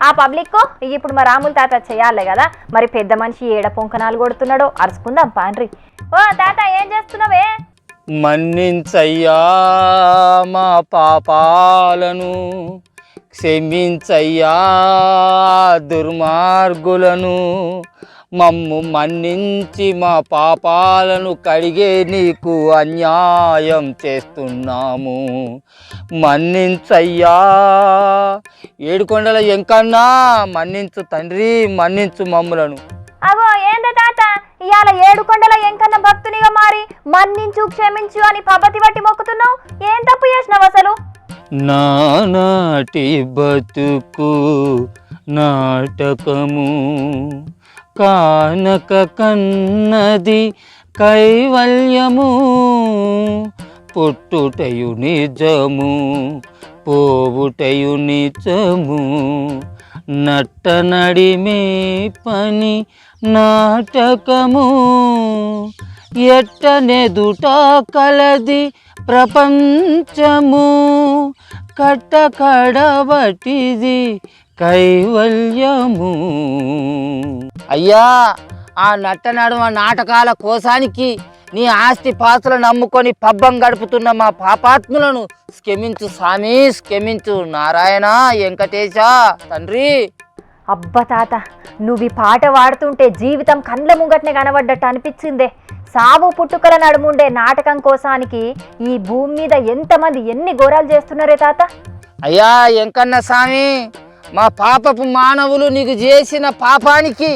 ఆ పబ్లిక్ ఇప్పుడు మా రాముల తాత చేయాలి కదా. మరి పెద్ద మనిషి ఏడ పొంకనాలు కొడుతున్నాడో అరుచుకుందాం పాండ్రి. ఓ తాత ఏం చేస్తున్నావే? మన్నించయ్యా మా పాపాలను క్షమించయ్యా దుర్మార్గులను. మమ్ము మన్నించి మా పాపాలను కడిగే నీకు అన్యాయం చేస్తున్నాము. మన్నించయ్యా. ఏడుకొండల ఎంకన్నా మన్నించు తండ్రి మన్నించు మమ్ములను. అగో ఏందే తాత? ఇవాళ ఏడు కొండల ఎంకన్న భక్తునిగా మారి మన్నించు క్షమించు అని పబ్బతి పట్టి మొక్కుతున్నావు? ఏం తప్పు చేసినావు అసలు? నానాటి బతుకు నాటకము. కానక కన్నది కైవల్యము. పుట్టుటయు నిజము పోవుటయు నిజము. నట్ట నడిమే పని నాటకము. ఎట్టనెదుట కలది ప్రపంచము. కట్ట కడబటిది కైవల్యము. అయ్యా ఆ నట్ట నడుమ నాటకాల కోసానికి నీ ఆస్తి పాస్తులు నమ్ముకొని పబ్బం గడుపుతున్న మా పాపాత్ములను క్షమించు స్వామి క్షమించు నారాయణ వెంకటేశ తండ్రి. అబ్బ తాత నువ్వు ఈ పాట వాడుతుంటే జీవితం కండ్ల ముంగట్నే కనబడ్డట్టు అనిపించిందే. సావు పుట్టుకల నడుముండే నాటకం కోసానికి ఈ భూమి మీద ఎంతమంది ఎన్ని ఘోరాలు చేస్తున్నారే తాత? అయ్యా ఎంకన్న స్వామి మా పాపపు మానవులు నీకు చేసిన పాపానికి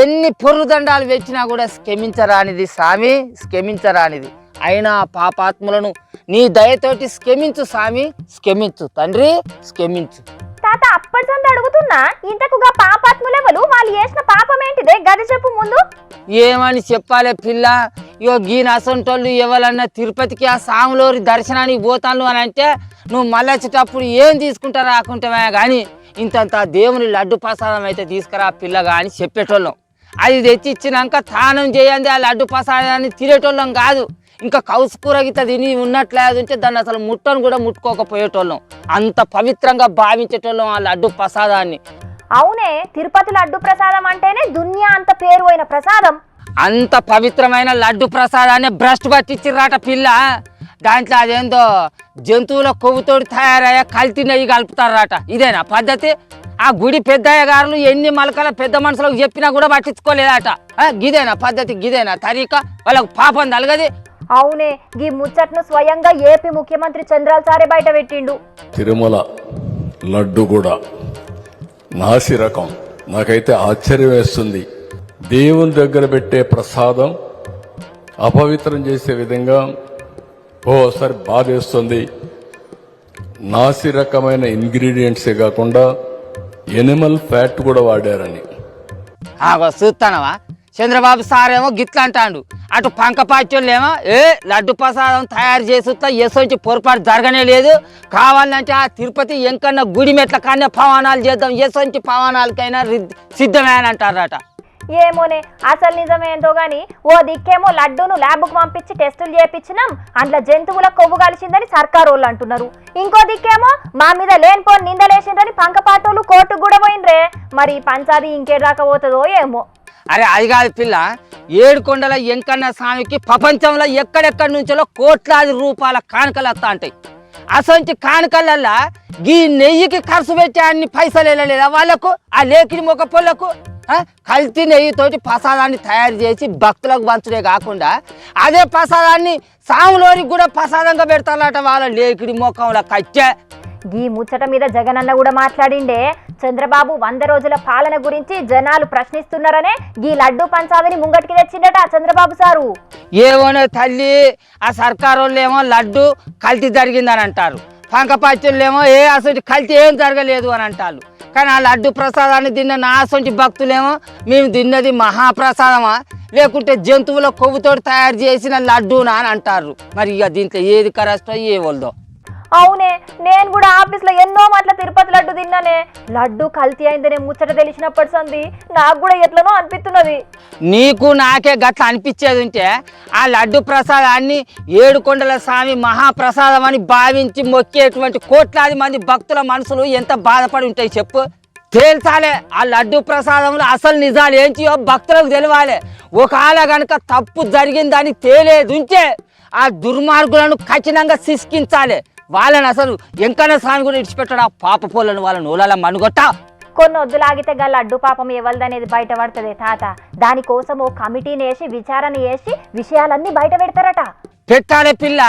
ఎన్ని పొర్రుదండాలు వెచ్చినా కూడా క్షమించరానిది స్వామి క్షమించరానిది అయినా పాపాత్ములను నీ దయతోటి క్షమించు స్వామి క్షమించు తండ్రి క్షమించు తాత అప్పటిసంత అడుగుతున్నా ఇంతకుగా పాపాత్ములెవలు వాళ్ళు చేసిన పాపం ఏంటిదే గది చెప్పు ముందు. ఏమని చెప్పాలే పిల్ల? ఇగో గీన అసంటోళ్ళు ఎవరన్నా తిరుపతికి ఆ సాములోరి దర్శనానికి పోతాను అని అంటే నువ్వు మళ్ళీ వచ్చేటప్పుడు ఏం తీసుకుంటా రాకుంటావా కానీ ఇంతంత దేవుని లడ్డు ప్రసాదం అయితే తీసుకురా పిల్లగా అని చెప్పేటోళ్ళం. అది తెచ్చి ఇచ్చినాక తానం చేయండి ఆ లడ్డు ప్రసాదాన్ని తినేటోళ్ళం కాదు. ఇంకా కౌసు కూర గిట్ట తిని ఉన్నట్లేదు ఉంటే దాన్ని అసలు ముట్టను కూడా ముట్టుకోకపోయేటోళ్ళం. అంత పవిత్రంగా భావించేటోళ్ళం ఆ లడ్డు ప్రసాదాన్ని. అవునే తిరుపతి లడ్డు ప్రసాదం అంటేనే దునియా అంత పేరు అయిన ప్రసాదం. అంత పవిత్రమైన లడ్డు ప్రసాదాన్ని భ్రష్టు పట్టించిర్రాట పిల్ల. దాంట్లో అదేందో జంతువుల కొవ్వుతోటి తయారయ్యే కల్తీ నెయ్యి కలుపుతారట ఇదేనా పద్ధతి? ఆ గుడి పెద్దయ్య గారులు ఎన్ని మలకల పెద్ద మనుషులకు చెప్పినా కూడా పట్టించుకోలేదట. గిదేనా పద్ధతి? గిదేనా తరీక? వాళ్ళకు పాపం తలగది? అవునే గీ ముచ్చట్ను స్వయంగా ఏపీ ముఖ్యమంత్రి చంద్రాల్ సారే బయట పెట్టిండు. తిరుమల లడ్డు కూడా నాసి రకం. నాకైతే ఆశ్చర్యం వేస్తుంది. దేవుని దగ్గర పెట్టే ప్రసాదం అపవిత్రం చేసే విధంగా ఓసారి బాధేస్తుంది నాసి రకమైన ఇంగ్రీడియంట్సే కాకుండా ఎనిమల్ ఫ్యాట్ కూడా వాడారని. చూస్తానవా? చంద్రబాబు సార్ ఏమో గిట్ల అంటాడు. అటు పంకపాచోళ్ళు ఏ లడ్డు ప్రసాదం తయారు చేసి ఎసొంచి పొరపాటు జరగనే లేదు. కావాలంటే ఆ తిరుపతి ఎంకన్నా గుడి మెట్ల కన్నా పవానాలు చేద్దాం. ఎసొంచి పవానాలకైనా సిద్ధమేనంటారట ఏమోనే అసలు నిజమేందో గాని ఓ దిక్కేమో లడ్డూను ల్యాబ్కు పంపించి టెస్టులు చేయించినాం అందులో జంతువుల కొవ్వు కలిసిందని సర్కార్ వాళ్ళు అంటున్నారు. ఇంకో దిక్కేమో మా మీద లేనిపోని నిందలేసిందని పంకపాటోళ్ళు కోర్టుకు కూడా పోయినరే. మరి పంచాది ఇంకేదాకా ఏమో. అరే అది కాదు పిల్ల ఏడుకొండల ఎంకన్న స్వామికి ప్రపంచంలో ఎక్కడెక్కడి నుంచో కోట్లాది రూపాయల కానుకలు వస్తా ఉంటాయి. అసొంటి కానుకలల్లా గీ నెయ్యికి ఖర్చు పెట్టే అన్ని పైసలు వెళ్ళలేదా వాళ్ళకు? ఆ లేకిని మొక్క పొలకు? కల్తీ నెయ్యితోటి ప్రసాదాన్ని తయారు చేసి భక్తులకు పంచుడే కాకుండా అదే ప్రసాదాన్ని సాములోనికి కూడా ప్రసాదంగా పెడతారట వాళ్ళ లేకిడి మొక్కంలో కచ్చే ఈ ముచ్చట మీద జగనన్న కూడా మాట్లాడిండే చంద్రబాబు వంద రోజుల పాలన గురించి జనాలు ప్రశ్నిస్తున్నారనే ఈ లడ్డు పంచాదని ముంగటికి తెచ్చిండట చంద్రబాబు సారు. ఏమోనే తల్లి ఆ సర్కారోళ్ళేమో ఏమో లడ్డు కల్తీ జరిగిందని అంటారు పంకపచ్చళ్ళు ఏమో ఏ అసలు కల్తీ ఏం జరగలేదు అని అంటారు కానీ ఆ లడ్డు ప్రసాదాన్ని తిన్న నా అసొంటి భక్తులేమో మేము తిన్నది మహాప్రసాదమా? లేకుంటే జంతువుల కొవ్వుతో తయారు చేసిన లడ్డూనా? అని అంటారు. మరి ఇక దీంట్లో ఏది కరెస్టో ఏ వాళ్ళదో అవునే నేను కూడా ఆఫీస్లో ఎన్నో మాటల తిరుపతి లడ్డు తిన్నానే. లడ్డు కల్తీ అయిందనే ముచ్చట తెలిసినప్పటి సంది నాకు కూడా ఎట్లనో అనిపిస్తున్నది. నీకు నాకే గట్ల అనిపించేది ఉంటే ఆ లడ్డు ప్రసాదాన్ని ఏడుకొండల స్వామి మహాప్రసాదం అని భావించి మొక్కేటువంటి కోట్లాది మంది భక్తుల మనసులు ఎంత బాధపడి ఉంటాయి చెప్పు? తేల్చాలే ఆ లడ్డు ప్రసాదంలో అసలు నిజాలు ఏంటియో భక్తులకు తెలియాలి ఒకవేళ కనుక తప్పు జరిగిందని తేలేదుంచే ఆ దుర్మార్గులను కఠినంగా శిక్షించాలి. వాళ్ళని అసలు ఎంకన్న స్వామి కూడా ఇడిచిపెట్టాడు? పాప పోలను వాళ్ళని ఓలాల మనుగొట్ట కొన్ని వద్దులాగితే గా లడ్డు పాపం ఎవరిదనేది బయటపడుతుంది తాత. దానికోసం ఓ కమిటీని వేసి విచారణ చేసి విషయాలన్నీ బయట పెడతారట. పెట్టాలి పిల్ల.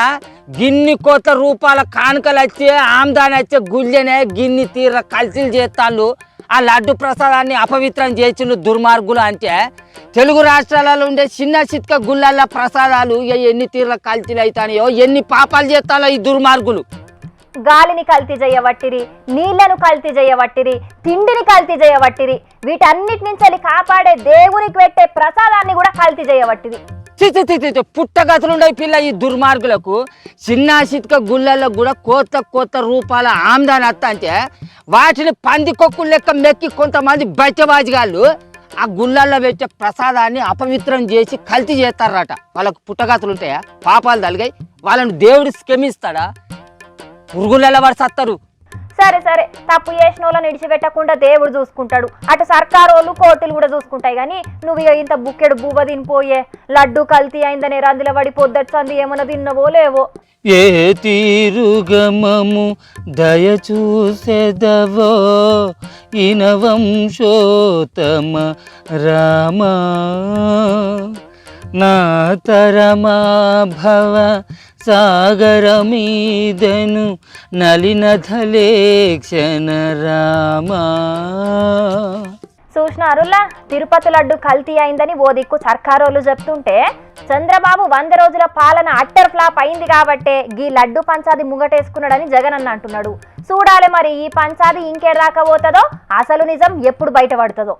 గిన్ని కోట్ల రూపాయల కానుకలు వచ్చే ఆమ్దాని వచ్చే గుళ్ళెనే గిన్ని తీర కల్తీలు చేస్తాళ్ళు. ఆ లడ్డు ప్రసాదాన్ని అపవిత్రం చేసిన దుర్మార్గులు అంటే తెలుగు రాష్ట్రాలలో ఉండే చిన్న చిత్క గుళ్ళల్లో ప్రసాదాలు ఎన్ని తీర్ల కల్తీలు అవుతాయో ఎన్ని పాపాలు చేస్తాలో ఈ దుర్మార్గులు. గాలిని కల్తీ చేయవట్టిరి నీళ్ళను కల్తీ చేయవట్టిరి తిండిని కల్తీ చేయవట్టిరి వీటన్నిటి నుంచి కాపాడే దేవునికి పెట్టే ప్రసాదాన్ని కూడా కల్తీ చేయవట్టిరి చిచి పిల్ల ఈ దుర్మార్గులకు. చిన్న చిత్క గుళ్ళల్లో కూడా కోత కోత రూపాల ఆమ్దాని వస్తా అంటే వాటిని పందికొక్కులు లెక్క మెక్కి కొంతమంది బయటబాజిగాళ్ళు ఆ గుళ్ళల్లో పెట్టే ప్రసాదాన్ని అపవిత్రం చేసి కల్తీ చేస్తారట. వాళ్ళకు పుట్టగతులు ఉంటాయా పాపాలు తలిగాయి. వాళ్ళని దేవుడు క్షమిస్తాడా పురుగులలో వాడు సత్తారు. సరే సరే. తప్పు చేసిన వాళ్ళని విడిచిపెట్టకుండా దేవుడు చూసుకుంటాడు. అటు సర్కారోళ్ళు కోర్టులు కూడా చూసుకుంటాయి కానీ నువ్వు ఇంత బుక్కెడు బువ్వ తినిపోయే లడ్డు కల్తీ అయిందనే రందుల పడి పొద్దట్సంది ఏమన్నా తిన్నవో లేవో? ఏ తీరుగమము దయ చూసేదవో ఇనవంశోతమ రామా? నా తరమా భవ సాగరమీదను నలినధలేక్షణ రామా. చూసినారులా తిరుపతి లడ్డు కల్తీ అయిందని ఓ దిక్కు సర్కారోళ్ళు చెప్తుంటే చంద్రబాబు వంద రోజుల పాలన అట్టర్ ఫ్లాప్ అయింది కాబట్టే గీ లడ్డు పంచాది ముంగటేసుకున్నాడని జగన్ అన్న అంటున్నాడు. చూడాలి మరి ఈ పంచాది ఇంకేదాకా రాకపోతుందో అసలు నిజం ఎప్పుడు బయటపడుతుందో.